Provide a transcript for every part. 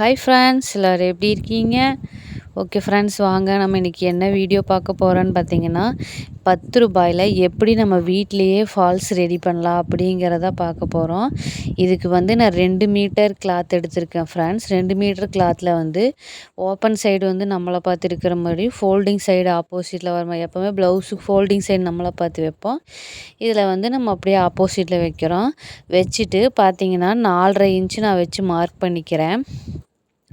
Hi friends எல்லோரும் எப்படி இருக்கீங்க? ஓகே ஃப்ரெண்ட்ஸ் வாங்க. நம்ம இன்றைக்கி என்ன வீடியோ பார்க்க போகிறோன்னு பார்த்தீங்கன்னா பத்து ரூபாயில் எப்படி நம்ம வீட்லேயே ஃபால்ஸ் ரெடி பண்ணலாம் அப்படிங்கிறத பார்க்க போகிறோம் இதுக்கு வந்து நான் ரெண்டு மீட்டர் கிளாத் எடுத்திருக்கேன் ஃப்ரெண்ட்ஸ் ரெண்டு மீட்டர் கிளாத்தில் வந்து ஓப்பன் சைடு வந்து நம்மளை பார்த்து இருக்கிற மாதிரி ஃபோல்டிங் சைடு ஆப்போசிட்டில் வர மாதிரி எப்போவுமே ப்ளவுஸுக்கு ஃபோல்டிங் சைடு நம்மளை பார்த்து வைப்போம். இதில் வந்து நம்ம அப்படியே ஆப்போசிட்டில் வைக்கிறோம். வச்சுட்டு பார்த்தீங்கன்னா நாலரை இன்ச்சு நான் வச்சு மார்க் பண்ணிக்கிறேன்.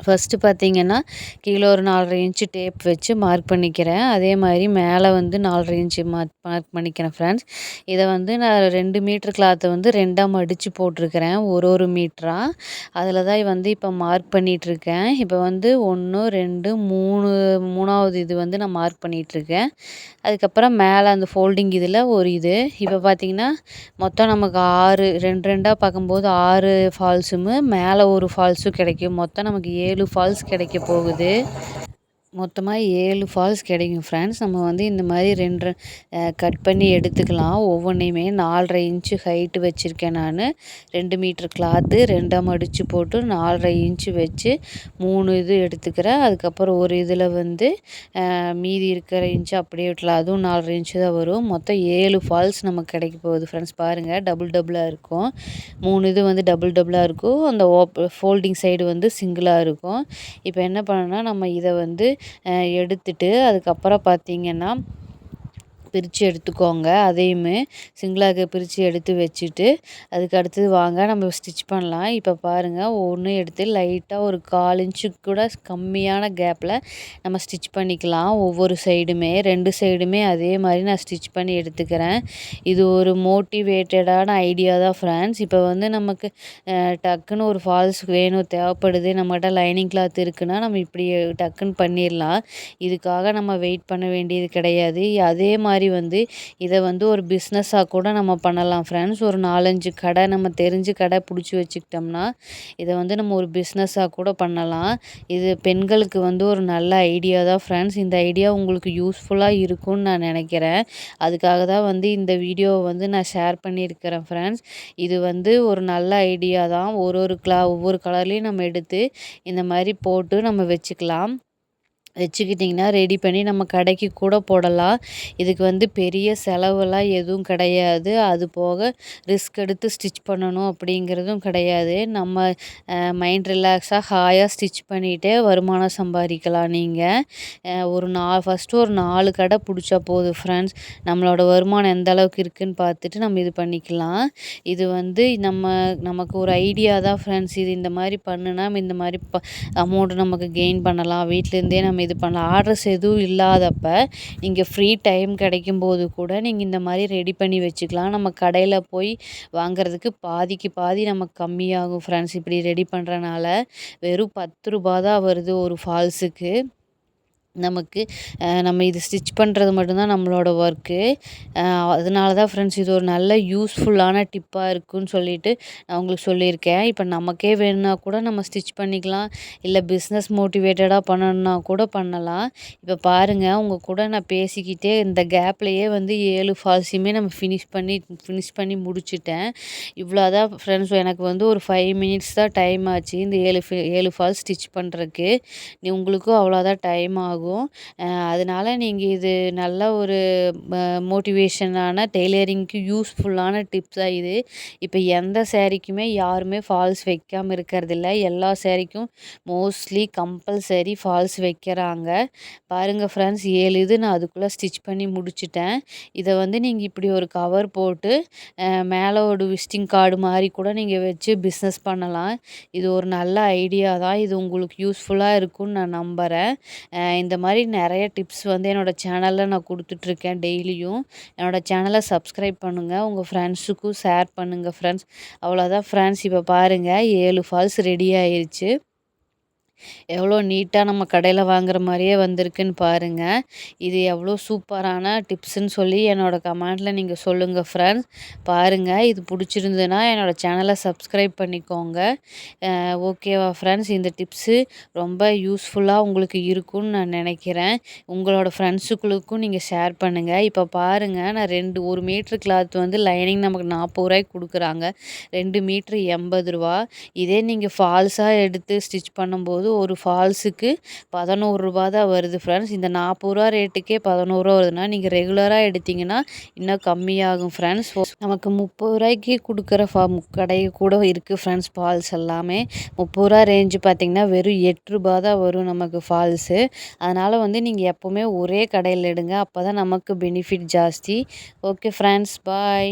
ஃபஸ்ட்டு பார்த்தீங்கன்னா கீழே ஒரு நாலரை இன்ச்சு டேப் வச்சு மார்க் பண்ணிக்கிறேன். அதே மாதிரி மேலே வந்து நாலரை இன்ச்சு மார்க் மார்க் பண்ணிக்கிறேன் ஃப்ரெண்ட்ஸ் இதை வந்து நான் ரெண்டு மீட்ரு கிளாத்தை வந்து ரெண்டாக மடித்து போட்டிருக்கிறேன். ஒரு ஒரு மீட்டராக அதில் தான் வந்து இப்போ மார்க் பண்ணிகிட்ருக்கேன் இப்போ வந்து ஒன்று ரெண்டு மூணு மூணாவது இது வந்து நான் மார்க் பண்ணிகிட்ருக்கேன் அதுக்கப்புறம் மேலே அந்த ஃபோல்டிங் இதில் ஒரு இது. இப்போ பார்த்திங்கன்னா மொத்தம் நமக்கு ஆறு ரெண்டு ரெண்டாக பார்க்கும்போது ஆறு ஃபால்ஸுமு மேலே ஒரு ஃபால்ஸும் கிடைக்கும். மொத்தம் நமக்கு ஏ ஏழு ஃபால்ஸ் கிடைக்க போகுது. மொத்தமாக ஏழு ஃபால்ஸ் கிடைக்கும் ஃப்ரெண்ட்ஸ் நம்ம வந்து இந்த மாதிரி ரெண்டு கட் பண்ணி எடுத்துக்கலாம். ஒவ்வொன்றையுமே நாலரை இன்ச்சு ஹைட்டு வச்சுருக்கேன் நான். ரெண்டு மீட்ரு கிளாத்து ரெண்டாக மடித்து போட்டு நாலரை இன்ச்சு வச்சு மூணு இது எடுத்துக்கிறேன். அதுக்கப்புறம் ஒரு இதில் வந்து மீதி இருக்கிற இன்ச்சு அப்படியே விட்டலாம். அதுவும் நாலரை இன்ச்சு தான் வரும். மொத்தம் ஏழு ஃபால்ஸ் நமக்கு கிடைக்க போகுது ஃப்ரெண்ட்ஸ் பாருங்கள் டபுள் டபுளாக இருக்கும். மூணு இது வந்து டபுள் டபுளாக இருக்கும். அந்த ஓப் ஃபோல்டிங் சைடு வந்து சிங்கிளாக இருக்கும். இப்போ என்ன பண்ணணும்னா நம்ம இதை வந்து எடுத்துட்டு அதுக்கப்புறம் பார்த்திங்கன்னா பிரித்து எடுத்துக்கோங்க. அதையுமே சிங்கிளாக பிரித்து எடுத்து வச்சுட்டு அதுக்கு அடுத்தது வாங்க நம்ம ஸ்டிச் பண்ணலாம். இப்போ பாருங்கள் ஒன்று எடுத்து லைட்டாக ஒரு கால் இன்ச்சுக்கு கூட கம்மியான கேப்பில் நம்ம ஸ்டிச் பண்ணிக்கலாம். ஒவ்வொரு சைடுமே ரெண்டு சைடுமே அதே மாதிரி நான் ஸ்டிச் பண்ணி எடுத்துக்கிறேன். இது ஒரு மோட்டிவேட்டடான ஐடியா தான் ஃப்ரெண்ட்ஸ். இப்போ வந்து நமக்கு டக்குன்னு ஒரு ஃபால்ஸ் வேணும் தேவைப்படுது நம்மகிட்ட லைனிங் கிளாத் இருக்குன்னா நம்ம இப்படி டக்குன்னு பண்ணிடலாம். இதுக்காக நம்ம வெயிட் பண்ண வேண்டியது கிடையாது. அதே மாதிரி மாதிரி வந்து இதை வந்து ஒரு பிஸ்னஸாக கூட நம்ம பண்ணலாம். ஃப்ரெண்ட்ஸ் ஒரு நாலஞ்சு கடை நம்ம தெரிஞ்சு கடை பிடிச்சி வச்சுக்கிட்டோம்னா இதை வந்து நம்ம ஒரு பிஸ்னஸாக கூட பண்ணலாம். இது பெண்களுக்கு வந்து ஒரு நல்ல ஐடியா தான் ஃப்ரெண்ட்ஸ் இந்த ஐடியா உங்களுக்கு யூஸ்ஃபுல்லாக இருக்கும்னு நான் நினைக்கிறேன். அதுக்காக தான் வந்து இந்த வீடியோவை வந்து நான் ஷேர் பண்ணியிருக்கிறேன் ஃப்ரெண்ட்ஸ் இது வந்து ஒரு நல்ல ஐடியா தான். ஒரு ஒரு கிளா ஒவ்வொரு கலர்லேயும் நம்ம எடுத்து இந்த மாதிரி போட்டு நம்ம வச்சுக்கலாம். வச்சுக்கிட்டிங்கன்னா ரெடி பண்ணி நம்ம கடைக்கு கூட போடலாம். இதுக்கு வந்து பெரிய செலவெல்லாம் எதுவும் கிடையாது. அது போக ரிஸ்க் எடுத்து ஸ்டிச் பண்ணணும் அப்படிங்கிறதும் கிடையாது. நம்ம மைண்ட் ரிலாக்ஸாக ஹாயாக ஸ்டிச் பண்ணிகிட்டே வருமானம் சம்பாதிக்கலாம் நீங்கள் ஒரு நா ஃபஸ்ட்டு ஒரு நாலு கடை பிடிச்சா போதும் ஃப்ரெண்ட்ஸ் நம்மளோட வருமானம் எந்த அளவுக்கு இருக்குதுன்னு பார்த்துட்டு நம்ம இது பண்ணிக்கலாம். இது வந்து நம்ம நமக்கு ஒரு ஐடியா தான் ஃப்ரெண்ட்ஸ் இது இந்த மாதிரி பண்ணுனா இந்த மாதிரி ப அமௌண்ட் நமக்கு கெயின் பண்ணலாம். வீட்டிலேருந்தே நம்ம இது பண்ணலாம் ஆர்டர்ஸ் எதுவும் இல்லாதப்ப நீங்கள் ஃப்ரீ டைம் கிடைக்கும்போது கூட நீங்கள் இந்த மாதிரி ரெடி பண்ணி வச்சுக்கலாம். நம்ம கடையில் போய் வாங்குறதுக்கு பாதிக்கு பாதி நமக்கு கம்மியாகும் ஃப்ரெண்ட்ஸ் இப்படி ரெடி பண்ணுறனால வெறும் பத்து ரூபா தான் வருது ஒரு ஃபால்ஸுக்கு நமக்கு நம்ம இது ஸ்டிச் பண்ணுறது மட்டும்தான் நம்மளோட ஒர்க்கு அதனால தான் ஃப்ரெண்ட்ஸ் இது ஒரு நல்ல யூஸ்ஃபுல்லான டிப்பாக இருக்குன்னு சொல்லிட்டு நான் உங்களுக்கு சொல்லியிருக்கேன். இப்போ நமக்கே வேணும்னா கூட நம்ம ஸ்டிச் பண்ணிக்கலாம். இல்லை பிஸ்னஸ் மோட்டிவேட்டடாக பண்ணணுன்னா கூட பண்ணலாம். இப்போ பாருங்கள் உங்கள் கூட நான் பேசிக்கிட்டே இந்த கேப்லேயே வந்து ஏழு ஃபால்ஸையுமே நம்ம ஃபினிஷ் பண்ணி ஃபினிஷ் பண்ணி முடிச்சுட்டேன். இவ்வளோ தான் ஃப்ரெண்ட்ஸ் எனக்கு வந்து ஒரு ஃபைவ் மினிட்ஸ் தான் டைம் ஆச்சு. இந்த ஏழு ஏழு ஃபால்ஸ் ஸ்டிச் பண்ணுறதுக்கு நீ உங்களுக்கும் அவ்வளோதான் டைம் ஆகும். ஆகும். அதனால் நீங்கள் இது நல்ல ஒரு மோட்டிவேஷனான டெய்லரிங்க்கு யூஸ்ஃபுல்லான டிப்ஸாக இது. இப்போ எந்த சேரீக்குமே யாருமே ஃபால்ஸ் வைக்காமல் இருக்கிறதில்ல. எல்லா சேரீக்கும் மோஸ்ட்லி கம்பல்சரி ஃபால்ஸ் வைக்கிறாங்க. பாருங்கள் ஃப்ரெண்ட்ஸ் ஏழு இது நான் அதுக்குள்ளே ஸ்டிச் பண்ணி முடிச்சிட்டேன். இதை வந்து நீங்கள் இப்படி ஒரு கவர் போட்டு மேலே ஒரு விசிட்டிங் கார்டு மாதிரி கூட நீங்கள் வச்சு பிஸ்னஸ் பண்ணலாம். இது ஒரு நல்ல ஐடியா தான். இது உங்களுக்கு யூஸ்ஃபுல்லாக இருக்கும்னு நான் நம்புகிறேன் இந்த மாதிரி நிறைய டிப்ஸ் வந்து என்னோடய சேனலில் நான் கொடுத்துட்ருக்கேன் டெய்லியும் என்னோடய சேனலை சப்ஸ்கிரைப் பண்ணுங்கள் உங்கள் ஃப்ரெண்ட்ஸுக்கும் ஷேர் பண்ணுங்கள் ஃப்ரெண்ட்ஸ் அவ்வளோதான் ஃப்ரெண்ட்ஸ் இப்போ பாருங்கள் ஏழு ஃபால்ஸ் ரெடி ஆயிடுச்சு எவ்வளோ நீட்டாக நம்ம கடையில் வாங்குற மாதிரியே வந்திருக்குன்னு பாருங்கள் இது எவ்வளோ சூப்பரான டிப்ஸுன்னு சொல்லி என்னோடய கமெண்டில் நீங்கள் சொல்லுங்கள் ஃப்ரெண்ட்ஸ் பாருங்கள் இது பிடிச்சிருந்ததுன்னா என்னோடய சேனலை சப்ஸ்கிரைப் பண்ணிக்கோங்க. ஓகேவா ஃப்ரெண்ட்ஸ் இந்த டிப்ஸு ரொம்ப யூஸ்ஃபுல்லாக உங்களுக்கு இருக்கும்னு நான் நினைக்கிறேன். உங்களோட ஃப்ரெண்ட்ஸுக்குளுக்கும் நீங்கள் ஷேர் பண்ணுங்கள் இப்போ பாருங்கள் நான் ரெண்டு ஒரு மீட்ரு கிளாத் வந்து லைனிங் நமக்கு நாற்பது ரூபாய்க்கு கொடுக்குறாங்க. ரெண்டு மீட்ரு எண்பது ரூபா. இதே நீங்கள் ஃபால்ஸாக எடுத்து ஸ்டிச் பண்ணும்போது ஒரு ஃபால்ஸுக்கு பதினோரு ரூபா தான் வருது ஃப்ரெண்ட்ஸ் இந்த நாற்பது ரூபா ரேட்டுக்கே பதினோரு ரூபா வருதுன்னா நீங்கள் ரெகுலராக எடுத்திங்கன்னா இன்னும் கம்மியாகும் ஃப்ரெண்ட்ஸ் நமக்கு முப்பது ரூபாய்க்கு கொடுக்குற ஃபா கடை கூட இருக்குது ஃப்ரெண்ட்ஸ் ஃபால்ஸ் எல்லாமே. முப்பது ரூபா ரேஞ்சு பார்த்திங்கன்னா வெறும் எட்டு ரூபா தான் வரும் நமக்கு ஃபால்ஸு. அதனால் வந்து நீங்கள் எப்போவுமே ஒரே கடையில் எடுங்க. அப்போ தான் நமக்கு பெனிஃபிட் ஜாஸ்தி. Okay friends bye